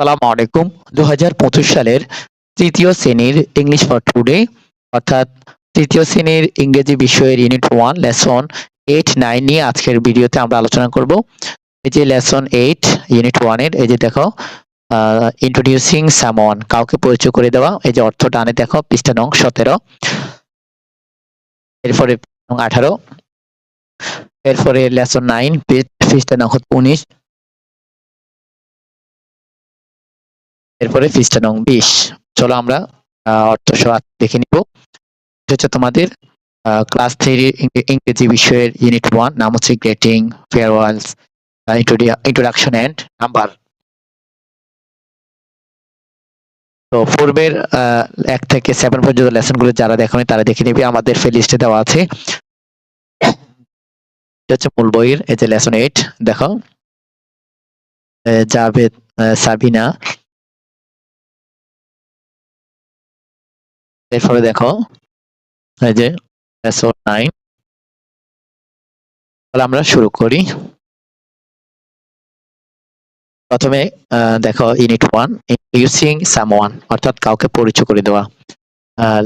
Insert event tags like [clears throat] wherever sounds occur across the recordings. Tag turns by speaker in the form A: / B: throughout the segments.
A: সালাম আলাইকুম। দুহাজার পঁচিশ সালের তৃতীয় শ্রেণির ইংলিশ ফর টুডে অর্থাৎ তৃতীয় শ্রেণির ইংরেজি বিষয়ের unit one lesson eight nine নিয়ে আজকের ভিডিওতে আমরা আলোচনা করব। এই যে লেসন এইট ইউনিট ওয়ানের এই যে দেখো ইন্ট্রোডিউসিং সামওয়ান কাউকে পরিচয় করে দেওয়া, এই যে অর্থ টানে দেখো, পৃষ্ঠা নং সতেরো। এরপরে আঠারো। এরপরে লেসন নাইন পৃষ্ঠা নং উনিশ। এরপরে পৃষ্ঠা নং বিশ। চলো আমরা অর্থ সহ দেখে নিব। হচ্ছে তোমাদের ক্লাস থ্রি ইংরেজি বিষয়ের ইউনিট ওয়ান নাম হচ্ছে greetings farewells introduction and number তো পূর্বের এক থেকে সেভেন পর্যন্ত লেসনগুলো যারা দেখেনি তারা দেখে নিবি, আমাদের ফে লিস্টে দেওয়া আছে। হচ্ছে মূল বইয়ের, এই যে লেসন এইট দেখো। জাভেদ সাবিনা। এরপরে দেখো, এই যে লেসন নাইন তাহলে আমরা শুরু করি। প্রথমে দেখো ইউনিট ওয়ান ইন্ট্রোডিউসিং সামওয়ান অর্থাৎ কাউকে পরিচয় করে দেওয়া।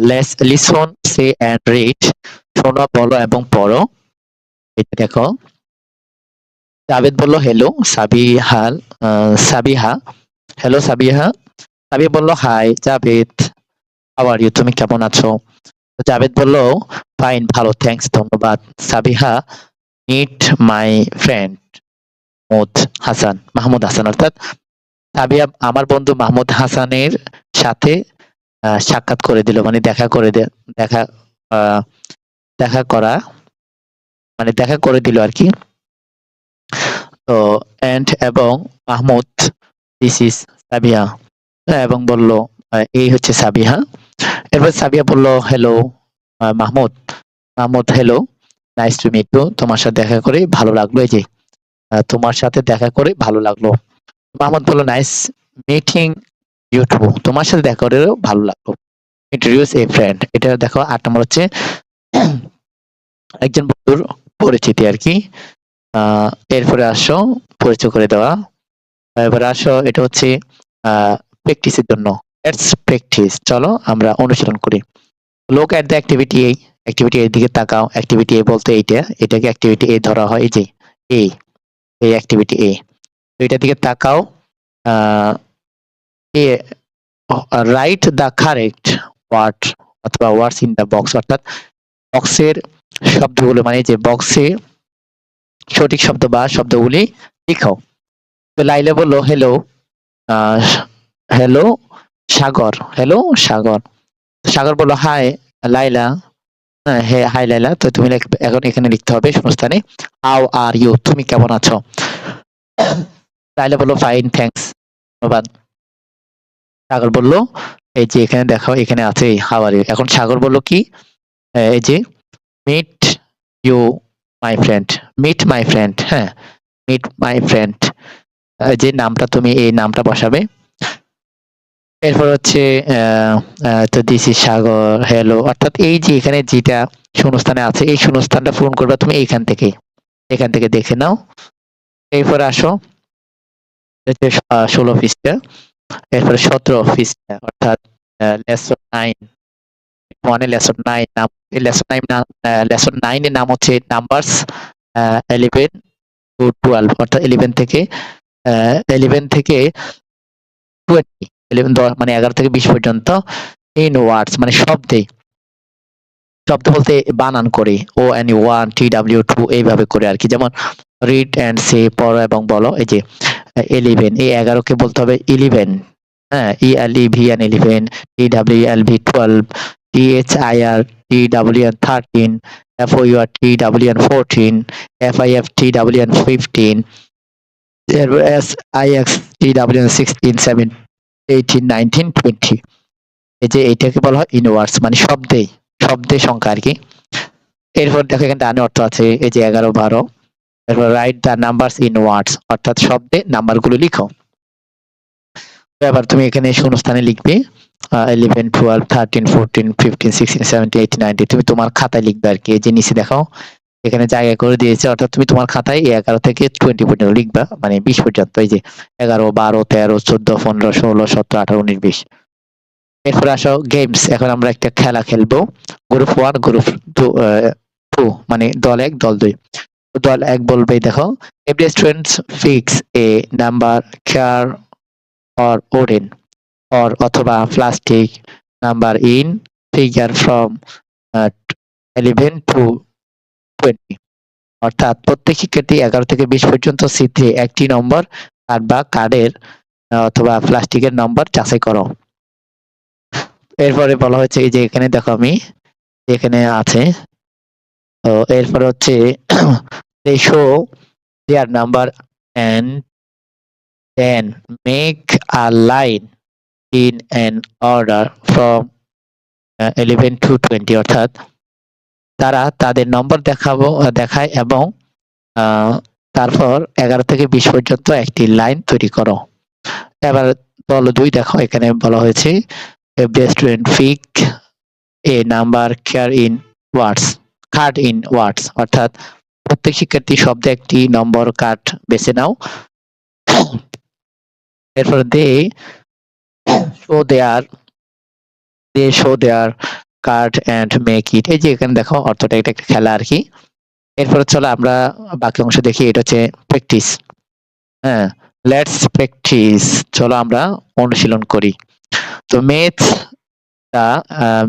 A: Let's listen say and read শোনো, বলো, এবং পড়ো। এটা দেখো। জাভেদ বলল হ্যালো সাবিহাল সাবিহা। হ্যালো সাবিহা। সাবিহা বলল হাই জাভেদ। আবার ইউ তুমি কেমন আছো? জাভেদ বলল ফাইন ভালো থ্যাঙ্কস ধন্যবাদ। Sabiha meet my friend Mahmud Hasan Mahmud Hasan, অর্থাৎ সাবিয়া আমার বন্ধু মাহমুদ হাসানের সাথে সাক্ষাৎ করে দিল মানে দেখা করে দেখা দেখা করা মানে দেখা করে দিল আর কি। তো এন্ড এবং মাহমুদ দিস ইজ সাবিয়া এবং বলল এই হচ্ছে সাবিহা। এরপর সাবিয়া বলল hello Mahmud. Mahmud hello nice to meet তোমার সাথে দেখা করে ভালো লাগল এই যে। তোমার সাথে দেখা করে ভালো লাগল। মাহমুদ বলল নাইস মিটিং ইউ টু তোমার সাথে দেখা করেও ভালো লাগল। ইন্ট্রোডিউস এ ফ্রেন্ড এটা দেখো, আট নম্বর হচ্ছে, একজন বন্ধুর পরিচিতি আর কি। এরপরে আসো, পরিচয় করে দেওয়া। এবারে আসো, এটা হচ্ছে প্র্যাকটিসের জন্য। লেটস প্র্যাকটিস চলো আমরা অনুশীলন করি। লোক এট দ্য অ্যাক্টিভিটি এই অ্যাক্টিভিটি এর দিকে তাকাও। অ্যাক্টিভিটি এ বলতে এইটা, এটাকে অ্যাক্টিভিটি এ ধরা হয় যে এ এই অ্যাক্টিভিটি এ তো এটার দিকে তাকাও A write the correct word অথবা ওয়ার্ডস ইন দ্য বক্স অর্থাৎ বক্সের শব্দগুলো মানে যে বক্সে সঠিক শব্দ বা শব্দগুলি লিখো। তো লাইলা বলল hello hello Sagar hello Sagar. Sagar বলল হাই লাইলা। হ্যাঁ হাই লাইলা। তো তুমি এখন এখানে লিখতে হবে শূন্যস্থানে হাউ আর ইউ তুমি কেমন আছো? লাইলা বলল ফাইন থ্যাঙ্কস ধন্যবাদ। সাগর বলল, এই যে এখানে দেখো, এখানে আছে হাউ আর ইউ এখন সাগর বলল কি এই যে meet you my friend meet my friend হ্যাঁ মিট মাই ফ্রেন্ড যে নামটা তুমি, এই নামটা বসাবে এরপর হচ্ছে তো দিস ইজ সাগর হ্যালো অর্থাৎ এই যে এখানে যেটা শূন্যস্থানে আছে, এই শূন্যস্থানটা পূরণ করবে তুমি এইখান থেকে। এখান থেকে দেখে নাও। এরপর আসো। হচ্ছে ষোলো পৃষ্ঠা। এরপরে সতেরো পৃষ্ঠা, অর্থাৎ লেসন নাইন ওয়ানে লেসন নাইন নাম লেসন নাইন লেসন নাইনের নাম হচ্ছে নাম্বারস এলিভেন টু টুয়েলভ অর্থাৎ ইলেভেন থেকে ইলেভেন থেকে টোয়েন্টি ইলেভেন মানে এগারো থেকে বিশ পর্যন্ত ইন ওয়ার্ডস মানে শব্দে। শব্দ বলতে বানান করে O N one T W two এইভাবে করে আর কি। যেমন রিড অ্যান্ড সে পড়ো এবং বলো, এই যে ইলেভেন এই এগারোকে বলতে হবে ইলেভেন হ্যাঁ E L E V N eleven T W L V twelve T H I R T W N thirteen F O U R T W N fourteen F I F T W N fifteen S I X T W N sixteen seven nineteen এই যে এইটাকে বলা হয় ইনওয়ার্ডস মানে শব্দে শব্দে সংখ্যা আর কি। এরপর দেখো এখানে ডানে অর্থ আছে, এই যে এগারো, বারো। এরপর write the numbers in words অর্থাৎ শব্দে নাম্বারগুলো লিখো। এবার তুমি এখানে শূন্যস্থানে লিখবে eleven twelve thirteen fourteen fifteen sixteen seventeen eighteen nineteen তুমি তোমার খাতায় লিখবে আর কি, এই যে নিচে দেখাও। এখানে জায়গা করে দিয়েছে। অর্থাৎ তুমি তোমার খাতায় এই এগারো থেকে টোয়েন্টি পর্যন্ত লিখবা মানে বিশ পর্যন্ত, এই যে এগারো, বারো, তেরো, চোদ্দ, পনেরো, ষোলো, সতেরো, আঠারো, উনিশ, বিশ। এরপরে আসো গেমস এখন আমরা একটা খেলা খেলব। Group one group two two মানে দল এক, দল দুই। দল এক বলবে, দেখো every student fix a number care or Oren or অথবা plastic number in figure from eleven to twenty অর্থাৎ প্রত্যেক শিক্ষার্থী এগারো থেকে বিশ পর্যন্ত চিত্রে একটি নম্বর কার্ড বা কার্ডের অথবা প্লাস্টিকের নম্বর যাচাই করো। এরপরে বলা এই যে এখানে দেখো আমি এখানে আছে। তো এরপরে হচ্ছে [clears throat] they show their number and then make a line in an order from uh, 11 to 20 অর্থাৎ তারা তাদের নম্বর দেখাবো, দেখায় এবং তারপর এগারো থেকে বিশ পর্যন্ত একটি লাইন তৈরি করো। এবার দল দুই, দেখো এখানে বলা হয়েছে student fix a number care in words card in words অর্থাৎ প্রত্যেক শিক্ষার্থী শব্দে একটি নম্বর কার্ড বেছে নাও। এরপর they show their they show their card and make it. এই যে এখানে দেখো অর্থটা, এটা একটা খেলা আর কি এরপরে চলো আমরা বাকি অংশ দেখি, এটা হচ্ছে প্র্যাকটিস হ্যাঁ লেটস প্র্যাকটিস চলো আমরা অনুশীলন করি। তো match the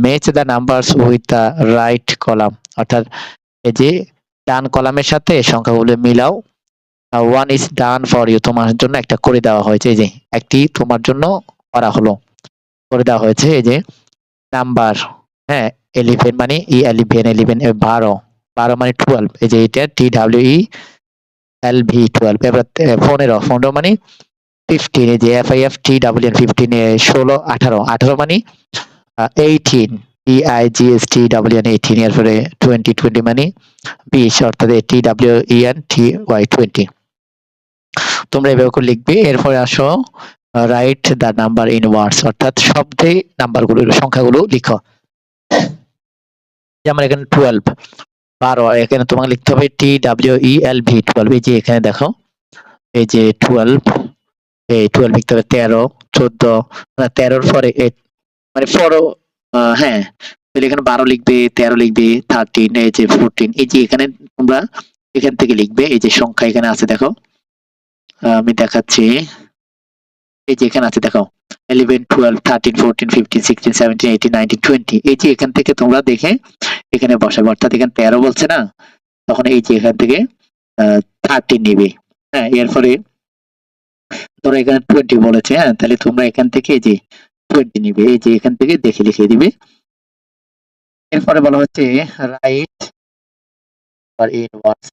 A: match the numbers with the right column অর্থাৎ এই যে ডান কলামের সাথে সংখ্যাগুলো মিলাও। One is done for you তোমার জন্য একটা করে দেওয়া হয়েছে। এই যে একটি তোমার জন্য করা হলো। করে দেওয়া হয়েছে এই যে নাম্বার হ্যাঁ এলিভেন মানে ই এলিভেন এলিভেন বারো। বারো মানে টুয়েলভ এই যে এটা T W E L V twelve এবার পনেরো পনেরো মানে ফিফটিন এই যে F I F T W N fifteen ষোলো, আঠারো আঠারো মানে eighteen E I G S T W N eighteen এরপরে টোয়েন্টি টোয়েন্টি মানে বিশ, অর্থাৎ T W E N T Y twenty তোমরা এভাবে করে লিখবে, এরপরে আসো write the number in words অর্থাৎ শব্দে নাম্বারগুলো সংখ্যাগুলো লিখো। যেমন এখানে টুয়েলভ বারো এখানে তোমাকে লিখতে হবে T W E L V twelve এই যে এখানে দেখো, এই যে টুয়েলভ এই টুয়েলভ লিখতে হবে তেরো, চোদ্দ মানে তেরোর পরে মানে ফোরো হ্যাঁ তাহলে এখানে বারো লিখবে, তেরো লিখবে থার্টিন এই যে ফোরটিন এই যে এখানে তোমরা এখান থেকে লিখবে, এই যে সংখ্যা এখানে আছে, দেখো, আমি দেখাচ্ছি, এই যে এখানে আছে, দেখো eleven twelve thirteen fourteen fifteen sixteen seventeen eighteen nineteen twenty এই যে এখান থেকে তোমরা দেখে এখানে বসাবে, অর্থাৎ এখানে তেরো বলছে না? তখন এই যে এখান থেকে থার্টিন নিবে। হ্যাঁ এরপরে ধরো এখানে টোয়েন্টি বলেছে হ্যাঁ তাহলে তোমরা এখান থেকে এই যে টোয়েন্টি নিবে, এই যে এখান থেকে দেখে লিখে দিবে। এরপরে বলা হচ্ছে রাইট ইন ওয়ার্ডস